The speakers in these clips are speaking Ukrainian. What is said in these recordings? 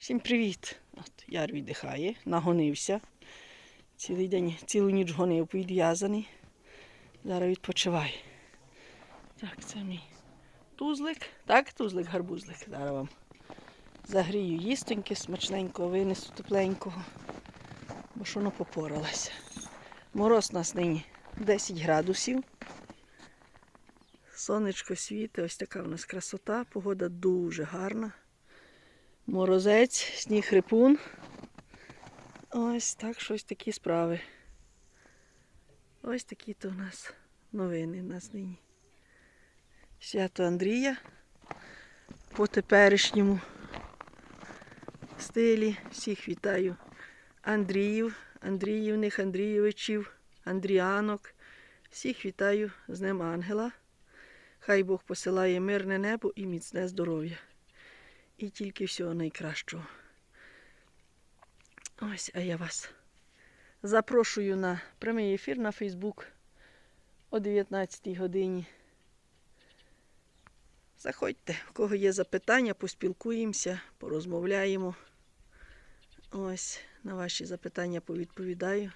Всім привіт! От Яр віддихає, нагонився. Цілий день, цілу ніч гонив, підв'язаний. Зараз відпочиває. Так, це мій тузлик. Так, тузлик, гарбузлик. Зараз вам загрію їстоньки, смачненького, винесу тепленького, бо що воно попоралася. Мороз у нас нині 10 градусів. Сонечко світить, ось така у нас красота, погода дуже гарна. Морозець, сніг хрипун. Ось так щось такі справи. Ось такі то у нас новини у нас нині. Свято Андрія по теперішньому стилі. Всіх вітаю. Андріїв, Андріївних, Андрійовичів, Андріанок. Всіх вітаю з Днем Ангела. Хай Бог посилає мирне небо і міцне здоров'я. І тільки всього найкращого. Ось, а я вас запрошую на прямий ефір на Фейсбук о 19 годині. Заходьте, у кого є запитання, поспілкуємося, порозмовляємо. Ось, на ваші запитання повідповідаю.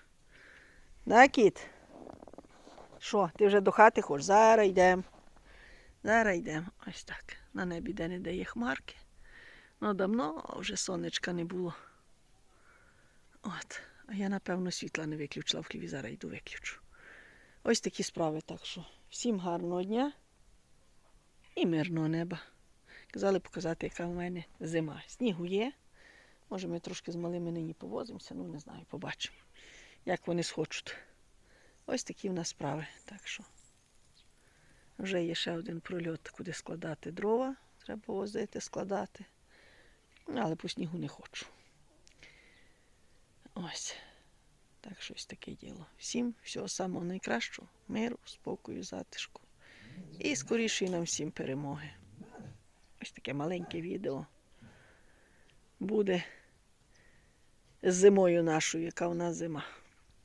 Да, кіт? Що, ти вже до хати хочеш? Зараз йдемо. Зараз йдемо. Ось так. На небі де не дає хмарки. Ну, давно вже сонечка не було. От. А я, напевно, світла не виключила в хліві, зараз йду виключу. Ось такі справи. Так що всім гарного дня і мирного неба. Казали показати, яка в мене зима. Снігу є. Може, ми трошки з малими нині повозимося, ну не знаю, побачимо, як вони схочуть. Ось такі в нас справи. Так що вже є ще один прольот, куди складати дрова. Треба возити, складати. Але по снігу не хочу. Ось. Так щось таке діло. Всім всього самого найкращого, миру, спокою, затишку. І скорішої нам всім перемоги. Ось таке маленьке відео буде з зимою нашою, яка у нас зима.